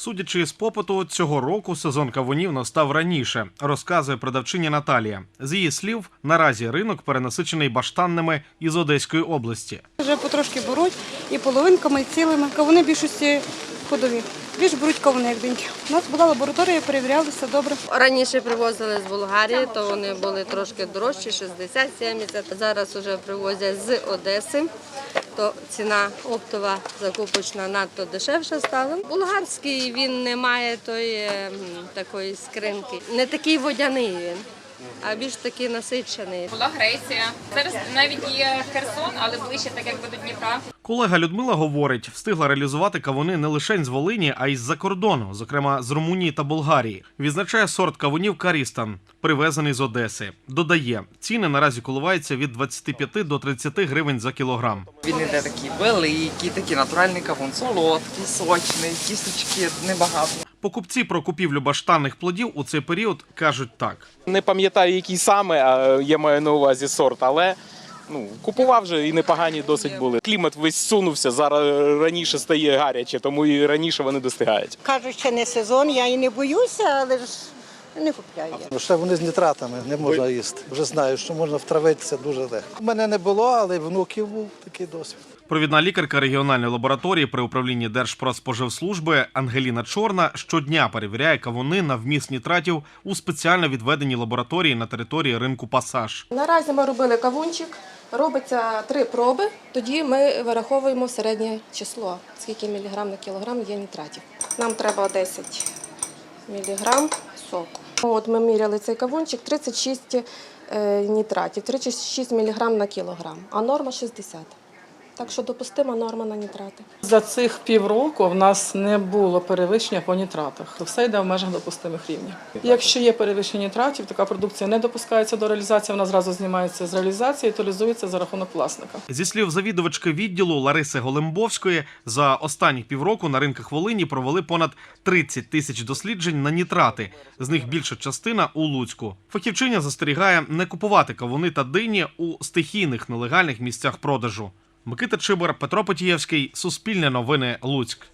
Судячи з попиту, цього року сезон кавунів настав раніше, розказує продавчиня Наталія. З її слів, наразі ринок перенасичений баштанними із Одеської області. Вже потрошки беруть і половинками, і цілими. Кавуни більшості ходові. Більш беруть кавуни, як диньки. У нас була лабораторія, перевіряли, все добре. Раніше привозили з Болгарії, то вони були трошки дорожчі, 60-70. Зараз вже привозять з Одеси, то ціна оптова закупочна надто дешевша стала. Болгарський він не має тої такої скринки. Не такий водяний він, а більш такий насичений. Була Греція. Зараз навіть є Херсон, але ближче, так якби до Дніпра. Колега Людмила говорить, встигла реалізувати кавуни не лише з Волині, а й з-за кордону, зокрема з Румунії та Болгарії. Відзначає сорт кавунів Карістан, привезений з Одеси. Додає, ціни наразі коливаються від 25 до 30 гривень за кілограм. Він іде такий великий, такий натуральний кавун, солодкий, сочний, кісточки небагато. Покупці про купівлю баштанних плодів у цей період кажуть так. Не пам'ятаю, який саме, а я маю на увазі сорт, але ну, купував вже і непогані досить були. Клімат весь сунувся, зараз раніше стає гаряче, тому і раніше вони достигають. Кажуть, що не сезон, я і не боюся, але ж не купляю. я. Ще вони з нітратами не можна їсти. Вже знаю, що можна втравитися дуже легко. У мене не було, але внуків був такий досвід. Провідна лікарка регіональної лабораторії при управлінні Держпродспоживслужби Ангеліна Чорна щодня перевіряє кавуни на вміст нітратів у спеціально відведеній лабораторії на території ринку Пасаж. Наразі ми робили кавунчик. Робиться три проби, тоді ми вираховуємо середнє число, скільки міліграм на кілограм є нітратів. Нам треба 10 міліграм соку. От ми міряли цей кавунчик 36 е, нітратів, 36 міліграм на кілограм, а норма 60. Так що допустима норма на нітрати. За цих півроку в нас не було перевищення по нітратах. Все йде в межах допустимих рівнів. Якщо є перевищення нітратів, така продукція не допускається до реалізації, вона зразу знімається з реалізації і утилізується за рахунок власника. Зі слів завідувачки відділу Лариси Голембовської, за останні півроку на ринках Волині провели понад 30 тисяч досліджень на нітрати. З них більша частина у Луцьку. Фахівчиня застерігає не купувати кавуни та дині у стихійних нелегальних місцях продажу. Микита Чибор, Петро Потієвський, Суспільне новини, Луцьк.